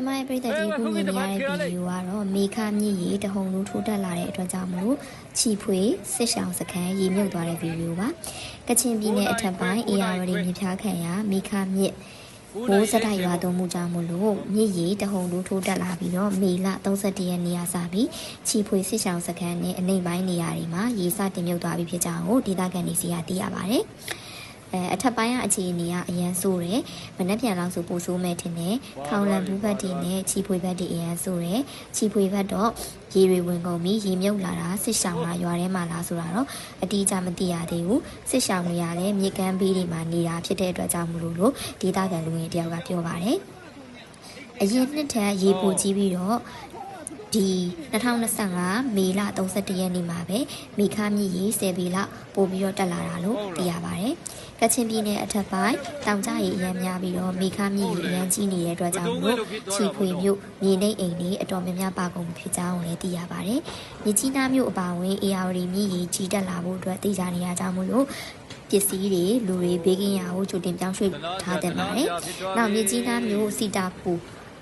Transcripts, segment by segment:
ကျမရဲ့ပြည်သက်ကြီးခုမြင်နေရတဲ့ဗီဒီယိုကတော့မေခမြင့်ရေတဟုန်လူထိုးတက်လာတဲ့အတွက်ကြောင့်မလို့ချီဖွေစစ်ဆောင်စခန်းရေမြုပ်သွားတဲ့ဗီဒီယိုပါကချင်ပြည်နယ်အထက်ပိုင်းအေယာဝတီမြေဖြားခံရမေခမြင့်မိုးစတိုက်ရွာသွန်းမှုကြောင့်မလို့မြစ်ရေတဟုန်လူထိုးတက်လာပြီးတော့မေလ31ရက်နေ့ကစပြီးချီဖွေစစ်ဆောင်စခန်းနဲ့အနိမ့်ပိုင်းနေရာတွေမှာရေစတင်မြုပ်သွားပြီဖြစ်ကြောင်းကိုဒေသခံတွေစီကသိရပါတယ် အဲအထက်ပိုင်းကအခြေအနေကအရန်ဆိုးတယ်မနှက်ပြန်လောက်ဆိုပိုဆိုးမဲ့တင်တယ်ခေါင်လန်ဘူးဘတ်တွေနဲ့ချီဖွေဘတ်တွေအရန်ဆိုးတယ်ချီဖွေဘတ်တော့ရေတွေဝင်ကုန်ပြီးရေမြုပ်လာတာစစ်ဆောင်လာရွာထဲမှာလားဆိုတာတော့အတိအကျမသိရသေးဘူးစစ်ဆောင်တွေရတယ်မြေကမ်းဘေးတွေမှာနေတာဖြစ်တဲ့အတွက်ကြောင့်မလို့လို့ဒေသခံလူငယ်တယောက်ကပြောပါတယ်အရင်နှစ်ထက်ရေပိုကြီးပြီးတော့ ဒီ2025မေလ31ရက်နေ့မှာပဲမိခါမြည်ရေ10ဘီလောက်ပို့ပြီးတော့တက်လာတာလို့သိရပါတယ်။ကချင်ပြည်နယ်အထက်ပိုင်းတောင်ကျရေအရန်များပြီးတော့မိခါမြည်ရေအရန်ကြီးနေတဲ့အတွက်ကြောင့်မို့ချီဖွေမြို့မြေနေအိမ်တွေအတော်များများပါကုန်ဖြစ်ကြောင်းလည်းသိရပါတယ်။မြကြီးနားမြို့အပါအဝင်အေယာဝတီမြည်ရေကြီးတက်လာဖို့အတွက်သိကြနေရကြောင်းမို့လို့ပစ္စည်းတွေလူတွေဘေးကင်းရာကိုကြိုတင်ပြောင်းရွှေ့ထားတဲ့ပါတယ်။နောက်မြကြီးနားမြို့စီတာပူ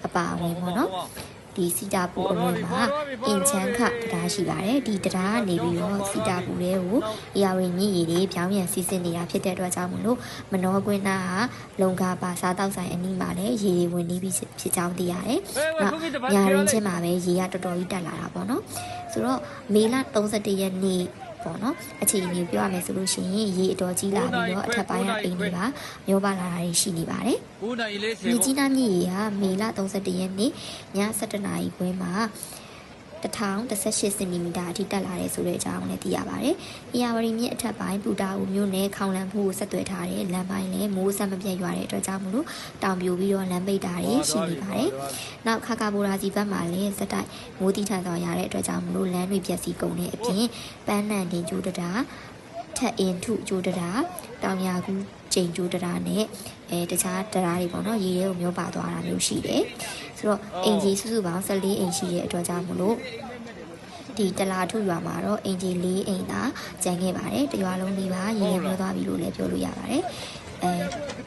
အပါအဝင်ပေါ့နော်။ ဒီစီတာပူအဝင်မှာအင်ချမ်းခတရားရှိပါတယ်ဒီတရားကနေပြီးတော့စီတာပူတွေကိုအရာဝင်မြင့်ရည်တွေပြောင်းပြန်စီစစ်နေတာဖြစ်တဲ့အတွက်ကြောင့်မလို့မနောကွင်းသားဟာလုံကာပါစားတောက်ဆိုင်အနီးမှာလည်းရေတွေဝင်နေပြီးဖြစ်ကြောင်းသိရတယ်။နောက်ညာရင်းချင်းမှာပဲရေကတော်တော်ကြီးတက်လာတာပေါ့နော်။ဆိုတော့မေလ31ရက်နေ့ ပေါ့နော်အခြေအနေပြောရမယ်ဆိုလို့ရှိရင်ရေအတော်ကြီးလာပြီးတော့အထက်ပိုင်းကအိမ်တွေပါမျောပါလာတာရှိနေပါတယ်9နိုင်လေး10မြကြီးနားမြည်ရေဟာမေလ31ရက်နေ့ည7:00နာရီခွဲမှာ 1018စင်တီမီတာအထိတက်လာတယ်ဆိုတဲ့အကြောင်းလည်းသိရပါတယ်။အေယာဝတီမြစ်အထက်ပိုင်းပူတာဦးမြို့နယ်ခေါင်လန်ဖူးကိုဆက်သွယ်ထားတဲ့လမ်းပိုင်းလည်းမိုးဆက်မပြတ်ရွာတဲ့အတွက်ကြောင့်မလို့တောင်ပြိုပြီးတော့လမ်းပိတ်တာတွေရှိနေပါတယ်။နောက်ခါကာဘူရာစီဘက်မှာလည်းစက်တိုက်မိုးတိထန်စွာရတဲ့အတွက်ကြောင့်မလို့လမ်းတွေပြက်စီးကုန်တဲ့အပြင်ပန်းနန်တင်ကျိုးတတာထက်အင်ထုကျိုးတတာတောင်ရကူးချိန်ကျိုးတတာနဲ့အဲတခြားတရားတွေပေါ့နော်ရေတွေကိုမျိုးပါသွားတာမျိုးရှိတယ်ဆိုတော့အင်ဂျီစုစုပေါင်း14အိမ်ရှိတဲ့အတွက်ကြောင့်မလို့ဒီတလာထုရွာမှာတော့အင်ဂျီ၄အိမ်သာကျန်ခဲ့ပါတယ်တရွာလုံးလေးပါရေရေမျိုးသွားပြီလို့လည်းပြောလို့ရပါတယ်အဲ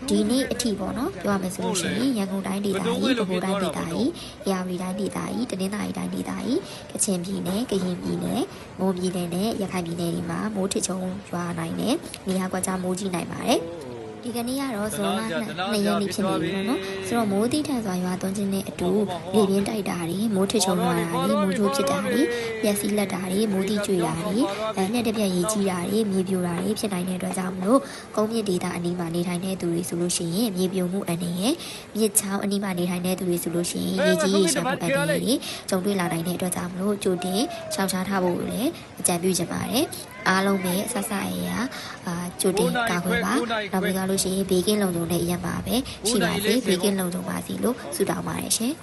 ဒီနေ့အထိပေါ့နော်ပြောရမယ်ဆိုလို့ရှိရင်ရန်ကုန်တိုင်းဒေသကြီးပဲခူးတိုင်းဒေသကြီးရာဝတီတိုင်းဒေသကြီးတနင်္သာရီတိုင်းဒေသကြီးကချင်ပြည်နယ်ကရင်ပြည်နယ်မွန်ပြည်နယ်နဲ့ရခိုင်ပြည်နယ်တွေမှာမိုးထစ်ချုံရွာနိုင်တဲ့နေရာကွက်ကြားမိုးကြီးနိုင်ပါတယ် ဒီကနေ့ကတော့ဇွန်လ2ရက်နေ့ဖြစ်နေပြီပေါ့နော်ဆိုတော့မိုးတိထန်စွာရွာသွန်းခြင်းနဲ့အတူလေပြင်းတိုက်တာတွေမိုးထစ်ချုံရွာတာတွေမိုးကြိုးဖြစ်တာတွေပျက်စီးလက်တာတွေမိုးတိကျွေတာတွေအဲနဲ့တပြက်ရေကြီးတာတွေမြေပြိုတာတွေဖြစ်နိုင်တဲ့အတွက်ကြောင့်မလို့ကုန်းမြင့်ဒေသအနီးမှာနေထိုင်တဲ့သူတွေဆိုလို့ရှိရင်မြေပြိုမှုအနေနဲ့မြစ်ချောင်းအနီးမှာနေထိုင်တဲ့သူတွေဆိုလို့ရှိရင်ရေကြီးရေရှာမှုအနေနဲ့ကြုံတွေ့လာနိုင်တဲ့အတွက်ကြောင့်မလို့ကြိုတင်ရှောင်ရှားထားဖို့လည်းအကြံပြုချင်ပါတယ်အားလုံးပဲဆက်ဆက်ရရအာကြိုတင်ကာကွယ်ပါနောက်ပြီးတော့လို့ရှိရင်ဘေးကင်းလုံခြုံတဲ့အရက်ပါပဲရှိပါစေဘေးကင်းလုံခြုံပါစီလို့ဆုတောင်းပါတယ်ရှင်